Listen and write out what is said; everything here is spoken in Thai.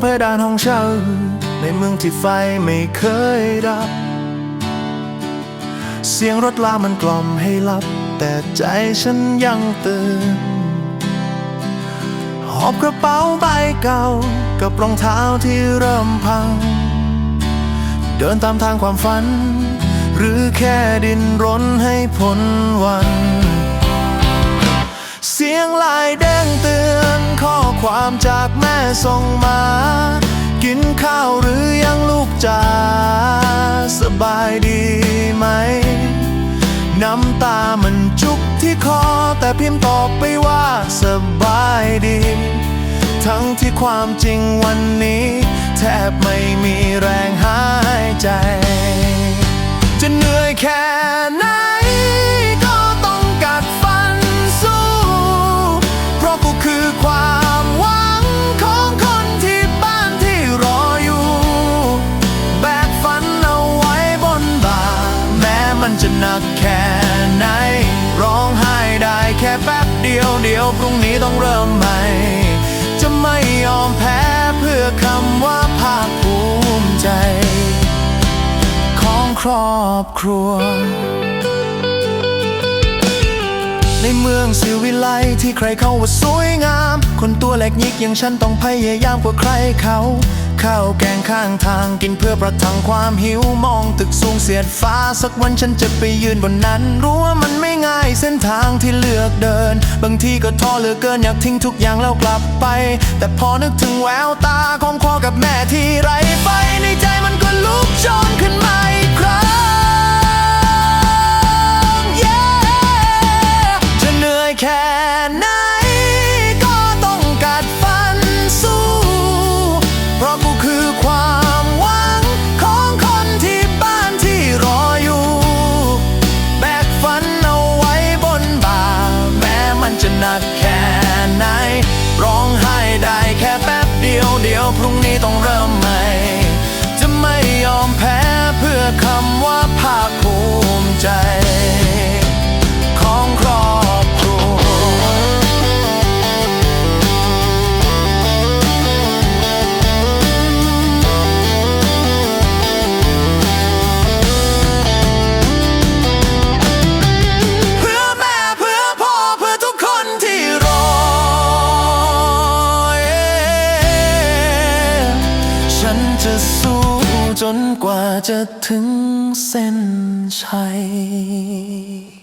เพดานห้องเช่า ในเมืองที่ไฟไม่เคยดับ เสียงรถลามันกล่อมให้หลับ แต่ใจฉันยังตื่น หอบกระเป๋าใบเก่า กับรองเท้าที่เริ่มพัง เดินตามทางความฝัน หรือแค่ดินรนให้พ้นวัน เสียงลายแดงเตือนามจากแม่ส่งมา กินข้าวหรือยังลูกจ๋าสบายดีไหม น้ำตามันจุกที่คอ แต่พิมพ์ตอบไปว่าสบายดี ทั้งที่ความจริงวันนี้ แทบไม่มีแรงหายใจ จะเหนื่อยแค่ไหน จะหนักแค่ไหน ร้องไห้ได้แค่แป๊บเดียวเดียวพรุ่งนี้ต้องเริ่มใหม่ จะไม่ยอมแพ้เพื่อคำว่าภาคภูมิใจ ของครอบครัว ในเมืองสิวิไลที่ใครเขาว่าสวยงาม คนตัวเล็กยิกอย่างฉันต้องพยายามกว่าใครเขา ข้าวแกงข้างทางกินเพื่อประทังความหิวมองตึกสูงเสียดฟ้า สักวันฉันจะไปยืนบนนั้น รู้ว่ามันไม่ง่ายเส้นทางที่เลือกเดิน บางทีก็ท้อเหลือเกินอยากทิ้งทุกอย่างแล้วกลับไป แต่พอนึกถึงแววตาของพ่อกับแม่ที่ไรไป หนักแค่ไหน ร้องไห้ได้แค่แป๊บเดียวเดียวพรุ่งนี้ต้องเริ่มใหม่ จะไม่ยอมแพ้เพื่อคำว่าภาคภูมิใจ จะถึงเส้นชัย